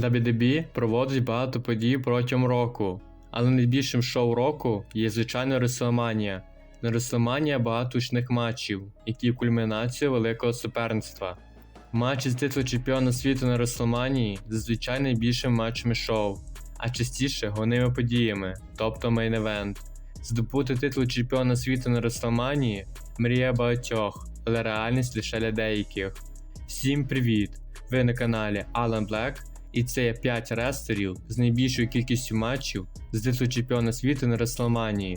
WWE проводить багато подій протягом року, але найбільшим шоу року є звичайно WrestleMania. На WrestleMania багато гучних матчів, які є кульмінацією великого суперництва. Матчі з титулу чемпіона світу на WrestleMania зазвичай найбільшими матчами шоу, а частіше головними подіями, тобто мейн event. Здобути титул чемпіона світу на WrestleMania – мрія багатьох, але реальність лише для деяких. Всім привіт! Ви на каналі Alan Black і це є 5 рестерів з найбільшою кількістю матчів з титулу чемпіона світу на WrestleMania.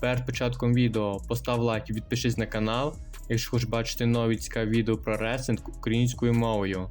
Перед початком відео постав лайк і підпишись на канал, якщо хочеш бачити нові цікаві відео про рестлинг українською мовою.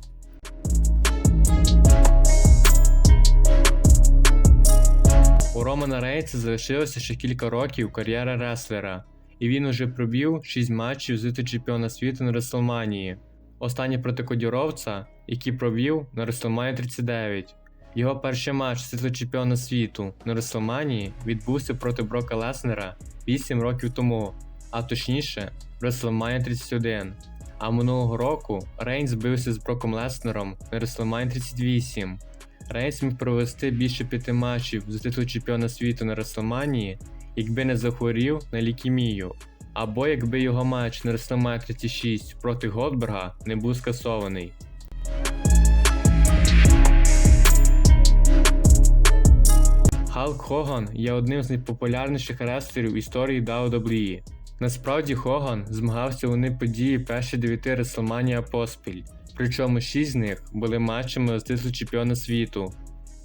У Романа Рейнса залишилося ще кілька років кар'єри реслера, і він уже пробів 6 матчів з чемпіона світу на WrestleMania. Останній проти кодіровця, який провів на WrestleMania 39. Його перший матч титулу чемпіона світу на WrestleMania відбувся проти Брока Леснера 8 років тому, а точніше в 31. А минулого року Рейнс бився з Броком Леснером на WrestleMania 38. Рейнс міг провести більше п'яти матчів за титул чемпіона світу на WrestleMania, якби не захворів на лікемію, або якби його матч на WrestleMania 36 проти Голдберга не був скасований. Халк Хоган є одним з найпопулярніших рестлерів історії WWE. Насправді Хоган змагався у події перші 9 WrestleMania поспіль, причому 6 з них були матчами з титулу чемпіона світу.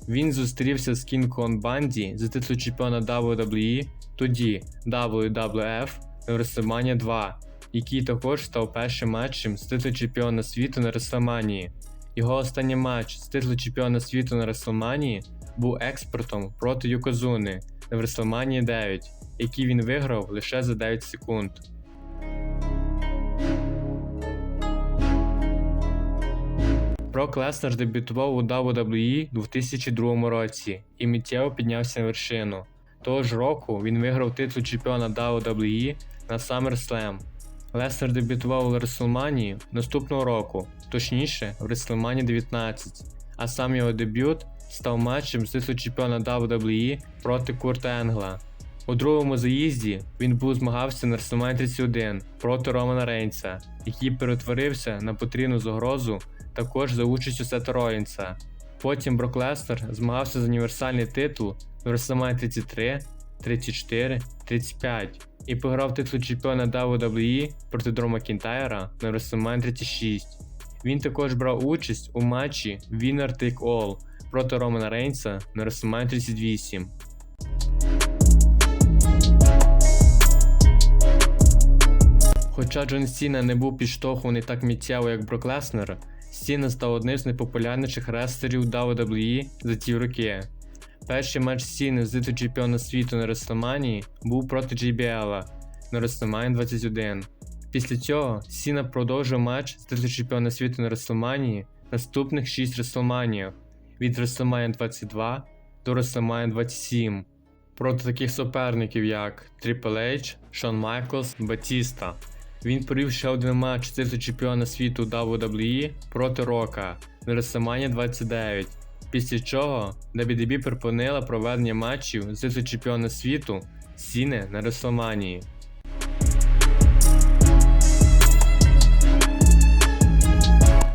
Він зустрівся з King Kong Банді за титул чемпіона WWE, тоді WWF на WrestleMania 2, який також став першим матчем з титулу чемпіона світу на WrestleMania. Його останній матч з титулу чемпіона світу на WrestleMania був експортом проти Юкозуни на WrestleMania 9, який він виграв лише за 9 секунд. Брок Леснер дебютував у WWE у 2002 році і миттєво піднявся на вершину. Того ж року він виграв титул чемпіона WWE на SummerSlam. Леснер дебютував у WrestleMania наступного року, точніше в WrestleMania 19, а сам його дебют став матчем з титулу чемпіона WWE проти Курта Енгла. У другому заїзді він був змагався на WrestleMania 31 проти Романа Рейнса, який перетворився на потрібну загрозу також за участю Сета Ролінса. Потім Брок Леснер змагався за універсальний титул WrestleMania 33, 34, 35 і пограв титул чемпіона WWE проти Дрома Макінтайра на WrestleMania 36. Він також брав участь у матчі Winner Take All проти Романа Рейнса на WrestleMania 38. Хоча Джон Сіна не був підштовхуваний так миттєво, як Брок Леснер, Сіна став одним з найпопулярніших рестлерів WWE за ті роки. Перший матч Сіни з титулу чемпіона світу на WrestleMania був проти JBL на WrestleMania 21. Після цього Сіна продовжив матч з титулу чемпіона світу на WrestleMania наступних 6 WrestleMania від WrestleMania 22 до WrestleMania 27 проти таких суперників як Triple H, Шон Майклс, Батіста. Він провів ще один матч з титулу чемпіона світу WWE проти Рока на WrestleMania 29. Після чого WWE припинила проведення матчів з чемпіона світу Сіни на WrestleMania.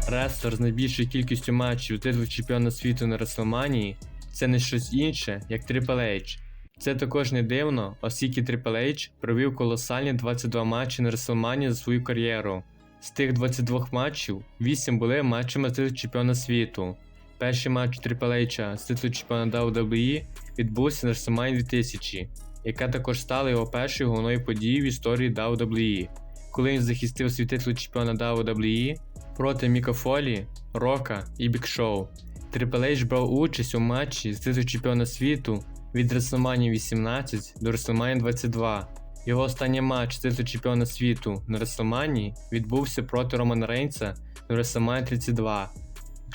Рестлер з найбільшою кількістю матчів титулу чемпіона світу на WrestleMania – це не щось інше, як Triple H. Це також не дивно, оскільки Triple H провів колосальні 22 матчі на WrestleMania за свою кар'єру. З тих 22 матчів 8 були матчами з чемпіона світу. Перший матч H з титулу чемпіона WWE відбувся на WrestleMania 2000, яка також стала його першою головною подією в історії WWE, коли він захистив свій титул чемпіона WWE проти Міка Фолі, Рока і Бік Шоу. H брав участь у матчі з титулу чемпіона світу від WrestleMania 18 до WrestleMania 22. Його останній матч титулу чемпіона світу на WrestleMania відбувся проти Романа Рейнса на WrestleMania 32.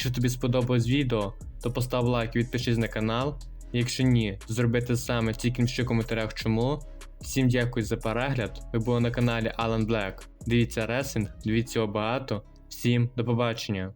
Якщо тобі сподобалось відео, то постав лайк і підпишись на канал. Якщо ні, то зроби саме, тільки в коментарях чому. Всім дякую за перегляд. Ви були на каналі Alan Black. Дивіться ресинг, дивіться його багато. Всім до побачення.